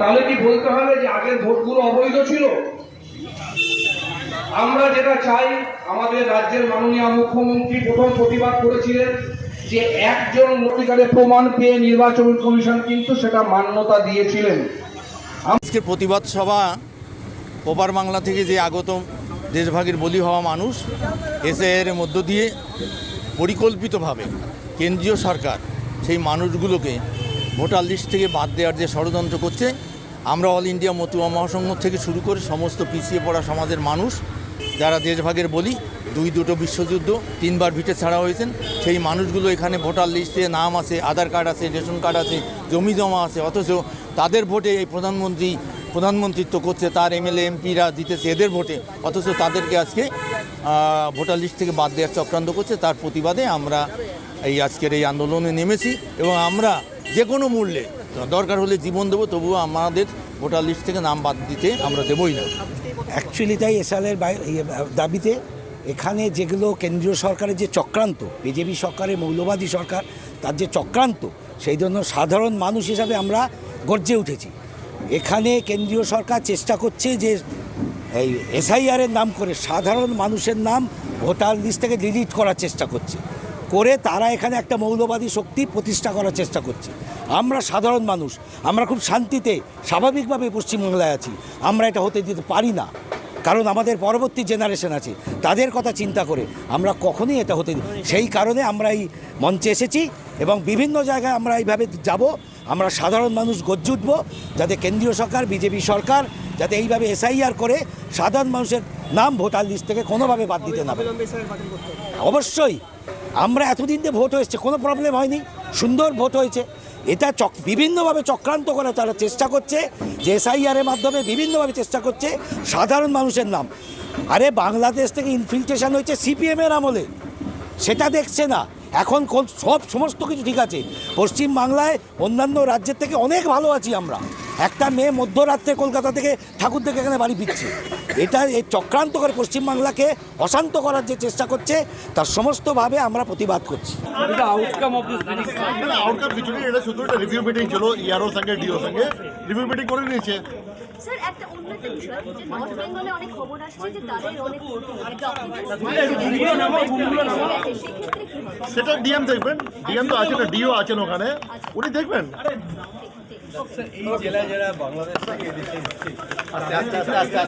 তাহলে কি বলতে হবে যে আগের ভোটগুলো অবৈধ ছিল? আমরা যেটা চাই, আমাদের রাজ্যের মাননীয় মুখ্যমন্ত্রী প্রথম প্রতিবাদ করেছিলেন যে একজন নথিকারে প্রমাণ পেয়ে নির্বাচন কমিশন কিন্তু সেটা মান্যতা দিয়েছিলেন। আজকের প্রতিবাদ সভা ওপার বাংলা থেকে যে আগত দেশভাগের বলি হওয়া মানুষ এসআইয়ের মধ্য দিয়ে পরিকল্পিতভাবে কেন্দ্রীয় সরকার সেই মানুষগুলোকে ভোটার লিস্ট থেকে বাদ দেওয়ার যে ষড়যন্ত্র করছে, আমরা অল ইন্ডিয়া মতুয়া মহাসংঘ থেকে শুরু করে সমস্ত পিছিয়ে পড়া সমাজের মানুষ যারা দেশভাগের বলি, দুই দুটো বিশ্বযুদ্ধ, তিনবার ভিটে ছাড়া হয়েছেন, সেই মানুষগুলো এখানে ভোটার লিস্টে নাম আছে, আধার কার্ড আছে, রেশন কার্ড আছে, জমি জমা আছে, অথচ তাদের ভোটে এই প্রধানমন্ত্রী প্রধানমন্ত্রিত্ব করছে, তার এমএলএ, এমপিরা দিতেছে এদের ভোটে। অথচ তাদেরকে আজকে ভোটার লিস্ট থেকে বাদ দেওয়ার চক্রান্ত করছে। তার প্রতিবাদে আমরা এই আজকের এই আন্দোলনে নেমেছি এবং আমরা যে কোনো মূল্যে, দরকার হলে জীবন দেবো, তবুও আমাদের ভোটার লিস্ট থেকে নাম বাদ দিতে আমরা দেবই না। অ্যাকচুয়ালি তাই এসআলের দাবিতে এখানে যেগুলো কেন্দ্রীয় সরকারের যে চক্রান্ত, বিজেপি সরকারের, মৌলবাদী সরকার, তার যে চক্রান্ত, সেই জন্য সাধারণ মানুষ হিসাবে আমরা গর্জে উঠেছি। এখানে কেন্দ্রীয় সরকার চেষ্টা করছে যে এই এসআইআরের নাম করে সাধারণ মানুষের নাম ভোটার লিস্ট থেকে ডিলিট করার চেষ্টা করছে। করে তারা এখানে একটা মৌলবাদী শক্তি প্রতিষ্ঠা করার চেষ্টা করছে। আমরা সাধারণ মানুষ, আমরা খুব শান্তিতে, স্বাভাবিকভাবে পশ্চিমবাংলায় আছি। আমরা এটা হতে দিতে পারি না। কারণ আমাদের পরবর্তী জেনারেশন আছে, তাদের কথা চিন্তা করে আমরা কখনই এটা হতে সেই কারণে আমরা এই মঞ্চে এসেছি এবং বিভিন্ন জায়গায় আমরা এইভাবে যাব, আমরা সাধারণ মানুষ গর্জে উঠবো, যাতে কেন্দ্রীয় সরকার, বিজেপি সরকার যাতে এইভাবে এসআইআর করে সাধারণ মানুষের নাম ভোটার লিস্ট থেকে কোনোভাবে বাদ দিতে না অবশ্যই, আমরা এতদিন দিয়ে ভোট হয়েছে কোনো প্রবলেম হয়নি, সুন্দর ভোট হয়েছে। এটা চক বিভিন্নভাবে চক্রান্ত করে তারা চেষ্টা করছে, যে এসআইআরের মাধ্যমে বিভিন্নভাবে চেষ্টা করছে সাধারণ মানুষের নাম। আরে বাংলাদেশ থেকে ইনফিল্ট্রেশন হয়েছে সিপিএমের আমলে। সেটা দেখছে না। এখন সব সমস্ত কিছু ঠিক আছে। পশ্চিমবাংলায় অন্যান্য রাজ্যের থেকে অনেক ভালো আছি আমরা। একটা মেয়ে মধ্যরাত্রে কলকাতা থেকে ঠাকুর থেকে এখানে বাড়ি ফিরছে। এটা এই চক্রান্ত করে পশ্চিমবাংলাকে অশান্ত করার যে চেষ্টা করছে তার সমস্তভাবে আমরা প্রতিবাদ করছি। আউটকাম এটা শুধু একটা রিভিউ মিটিং ছিল ইয়ারও সঙ্গে ডিও সঙ্গে। রিভিউ মিটিং করে নিয়েছে। স্যার একটা অন্য একটা বিষয় যে নর্থ বেঙ্গলে অনেক খবর আসছে যে তাদের অনেক ডকুমেন্টস সেক্ষেত্রে কি হবে? সেটা ডিএম দেখবেন ডিএম তো আছেন ডিও আছেন ওখানে। উনি দেখবেন। আস্তে আস্তে আস্তে আস্তে।